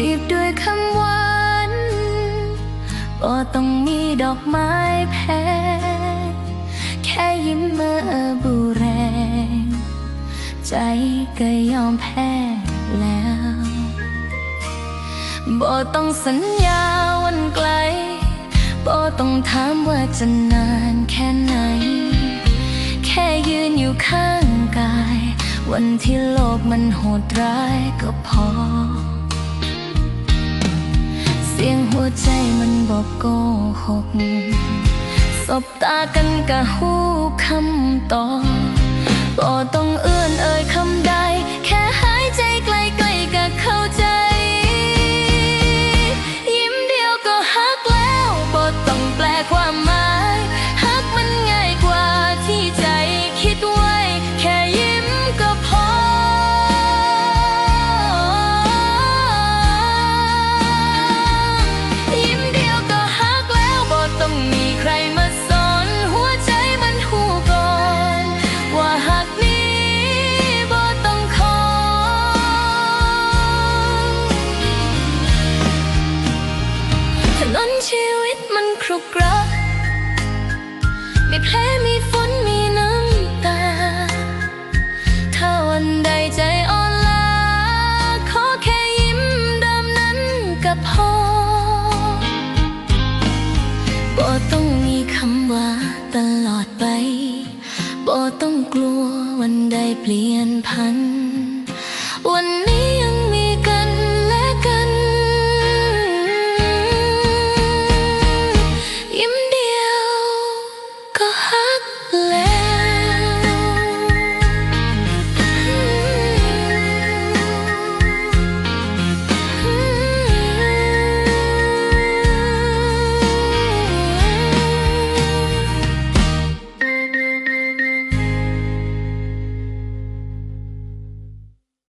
จีบด้วยคำหวานบ่ต้องมีดอกไม้แพงแค่ยิ้มเมื่อบูแรง ใจก็ยอมแพ้แล้วบ่ต้องสัญญาวันไกลบ่ต้องถามว่าจะนานแค่ไหน แค่ยืนอยู่ข้างกาย วันที่โลกมันโหดร้ายก็พอ บอกโกหกสบตากันกะหูคำตอบบ่ต้อง ชีวิตมันครุกรักมีแผลมีฝนมีน้ำตา ถ้าวันใดใจอ่อนล้าขอแค่ยิ้มเดิมนั้นก็พอบ่ต้องมีคำว่าตลอดไปบ่ต้องกลัววันใดเปลี่ยนพันวัน